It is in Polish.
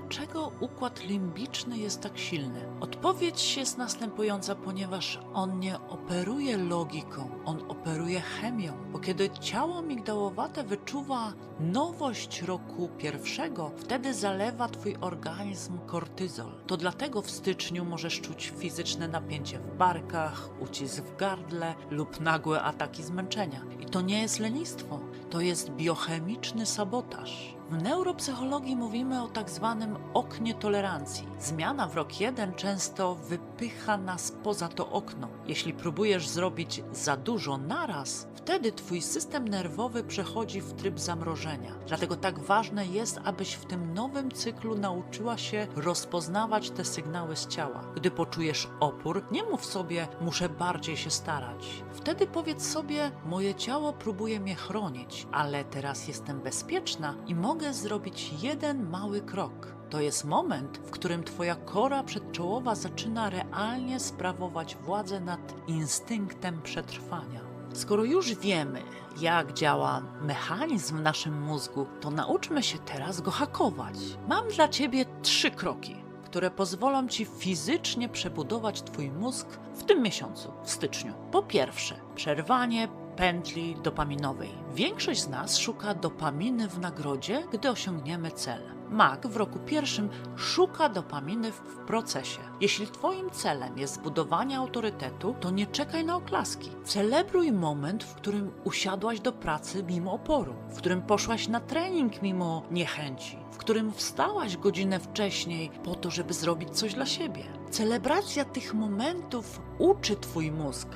dlaczego układ limbiczny jest tak silny? Odpowiedź jest następująca, ponieważ on nie operuje logiką, on operuje chemią. Bo kiedy ciało migdałowate wyczuwa nowość roku pierwszego, wtedy zalewa twój organizm kortyzol. To dlatego w styczniu możesz czuć fizyczne napięcie w barkach, ucisk w gardle lub nagłe ataki zmęczenia. I to nie jest lenistwo, to jest biochemiczny sabotaż. W neuropsychologii mówimy o tak zwanym oknie tolerancji. Zmiana w rok jeden często wypycha nas poza to okno. Jeśli próbujesz zrobić za dużo naraz, wtedy twój system nerwowy przechodzi w tryb zamrożenia. Dlatego tak ważne jest, abyś w tym nowym cyklu nauczyła się rozpoznawać te sygnały z ciała. Gdy poczujesz opór, nie mów sobie, muszę bardziej się starać. Wtedy powiedz sobie, moje ciało próbuje mnie chronić, ale teraz jestem bezpieczna i mogę zrobić jeden mały krok. To jest moment, w którym twoja kora przedczołowa zaczyna realnie sprawować władzę nad instynktem przetrwania. Skoro już wiemy, jak działa mechanizm w naszym mózgu, to nauczmy się teraz go hakować. Mam dla ciebie trzy kroki, które pozwolą ci fizycznie przebudować twój mózg w tym miesiącu, w styczniu. Po pierwsze, przerwanie pętli dopaminowej. Większość z nas szuka dopaminy w nagrodzie, gdy osiągniemy cel. Mak w roku pierwszym szuka dopaminy w procesie. Jeśli Twoim celem jest zbudowanie autorytetu, to nie czekaj na oklaski. Celebruj moment, w którym usiadłaś do pracy mimo oporu, w którym poszłaś na trening mimo niechęci, w którym wstałaś godzinę wcześniej po to, żeby zrobić coś dla siebie. Celebracja tych momentów uczy Twój mózg,